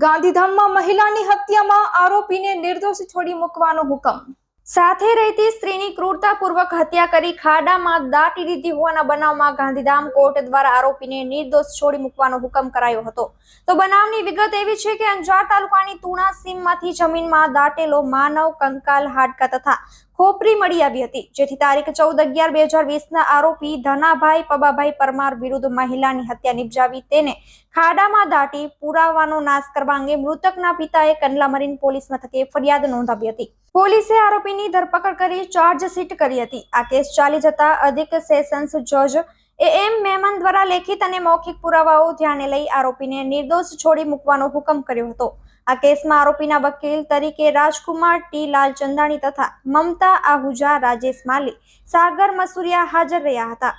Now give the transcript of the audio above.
ગાંધીધામમાં મહિલાની હત્યામાં આરોપીને નિર્દોષ છોડી મૂકવાનો હુકમ. સાથે રહેતી સ્ત્રીની ક્રૂરતાપૂર્વક હત્યા કરી ખાડામાં દાટી દીધી હોવાના બનાવમાં ગાંધીધામ કોર્ટ દ્વારા આરોપીને નિર્દોષ છોડી મૂકવાનો હુકમ કરાયો હતો. તો બનાવની વિગત એવી છે કે અંજાર તાલુકાની તુણા સીમમાંથી જમીનમાં દાટેલો માનવ કંકાલ હાડકા તથા ખોપરી મળી આવી હતી. જેથી તારીખ ચૌદ અગિયાર બે હજાર વીસના આરોપી ધનાભાઈ પબાભાઈ પરમાર વિરુદ્ધ મહિલાની હત્યા નિપજાવી તેને ખાડામાં દાટી પુરાવાનો નાશ કરવા અંગે મૃતકના પિતાએ કંડલા મરીન પોલીસ મથકે ફરિયાદ નોંધાવી હતી. પોલીસે આરોપીની ધરપકડ કરી ચાર્જશીટ કરી હતી. આ કેસ ચાલી જતા અધિક સેશન્સ જજ એ એમ મહેમન દ્વારા લેખિત અને મૌખિક પુરાવાઓ ધ્યાને લઈ આરોપીને નિર્દોષ છોડી મૂકવાનો હુકમ કર્યો હતો. આ કેસમાં આરોપીના વકીલ તરીકે રાજકુમાર ટી. લાલચંદાણી તથા મમતા આહુજા, રાજેશ માલી, સાગર મસુરિયા હાજર રહ્યા હતા.